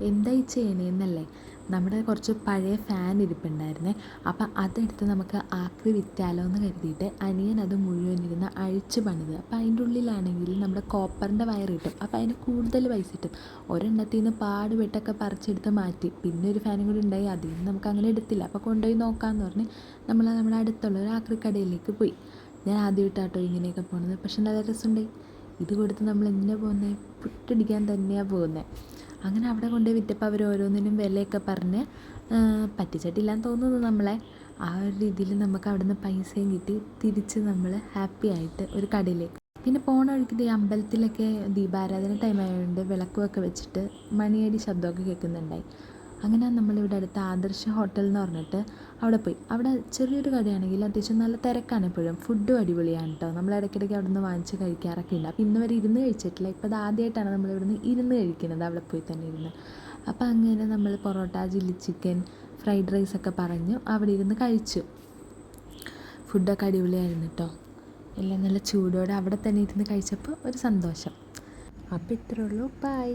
എന്തായി ചെയ്യണേന്നല്ലേ നമ്മുടെ കുറച്ച് പഴയ ഫാൻ ഇരിപ്പുണ്ടായിരുന്നേ. അപ്പം അതെടുത്ത് നമുക്ക് ആക്രി വിറ്റാലോ എന്ന് കരുതിയിട്ട് അനിയൻ അത് മുഴുവൻ ഇരുന്ന് അഴിച്ച് പണിത്. അപ്പം അതിന്റെ ഉള്ളിലാണെങ്കിൽ നമ്മുടെ കോപ്പറിന്റെ വയർ കിട്ടും. അപ്പം അതിന് കൂടുതൽ പൈസ കിട്ടും. ഒരെണ്ണത്തിൽ നിന്ന് പാടുപെട്ടൊക്കെ പറിച്ചെടുത്ത് മാറ്റി. പിന്നെ ഒരു ഫാനും കൂടി ഉണ്ടായി. അതിൽ നിന്ന് നമുക്ക് അങ്ങനെ എടുത്തില്ല. അപ്പോൾ കൊണ്ടുപോയി നോക്കാമെന്ന് പറഞ്ഞ് നമ്മൾ നമ്മുടെ അടുത്തുള്ള ഒരു ആക്രി കടയിലേക്ക് പോയി. ഞാൻ ആദ്യമായിട്ടാട്ടോ ഇങ്ങനെയൊക്കെ പോണത്. പക്ഷെ നല്ല രസമുണ്ടായി ഇത് കൊടുത്ത് നമ്മൾ എന്തിനാണ് പോകുന്നത് പുട്ടടിക്കാൻ തന്നെയാണ് പോകുന്നത് അങ്ങനെ അവിടെ കൊണ്ട് വിറ്റപ്പോൾ അവർ ഓരോന്നിനും വിലയൊക്കെ പറഞ്ഞ് പറ്റിച്ചിട്ടില്ലാന്ന് തോന്നുന്നു നമ്മളെ. ആ ഒരു രീതിയിൽ നമുക്ക് അവിടെ നിന്ന് പൈസയും കിട്ടി തിരിച്ച് നമ്മൾ ഹാപ്പി ആയിട്ട് ഒരു കടയിലേക്ക്. പിന്നെ പോണ വഴിക്ക് ഈ അമ്പലത്തിലൊക്കെ ദീപാരാധന ടൈം ആയതുകൊണ്ട് വിളക്കുമൊക്കെ വെച്ചിട്ട് മണിയടി ശബ്ദമൊക്കെ കേൾക്കുന്നുണ്ടായി. അങ്ങനെ നമ്മളിവിടെ അടുത്ത ആദർശ ഹോട്ടൽ എന്ന് പറഞ്ഞിട്ട് അവിടെ പോയി. അവിടെ ചെറിയൊരു കടയാണെങ്കിൽ അത്യാവശ്യം നല്ല തിരക്കാണ് എപ്പോഴും ഫുഡും അടിപൊളിയാണ് കേട്ടോ നമ്മൾ ഇടയ്ക്കിടയ്ക്ക് അവിടെ നിന്ന് വാങ്ങിച്ച് കഴിക്കാറൊക്കെ ഉണ്ട്. അപ്പോൾ ഇന്ന് വരെ ഇരുന്ന് കഴിച്ചിട്ടില്ല. ഇപ്പോൾ അത് ആദ്യമായിട്ടാണ് നമ്മൾ ഇവിടുന്ന് ഇരുന്ന് കഴിക്കുന്നത് അവിടെ പോയി തന്നെ ഇരുന്ന്. അപ്പോൾ അങ്ങനെ നമ്മൾ parotta chilli chicken fried rice ഒക്കെ പറഞ്ഞു അവിടെ ഇരുന്ന് കഴിച്ചു. ഫുഡൊക്കെ അടിപൊളിയായിരുന്നു കേട്ടോ എല്ലാം നല്ല ചൂടോടെ അവിടെ തന്നെ ഇരുന്ന് കഴിച്ചപ്പോൾ ഒരു സന്തോഷം. അപ്പോൾ ഇത്രേ ഉള്ളൂ. ബൈ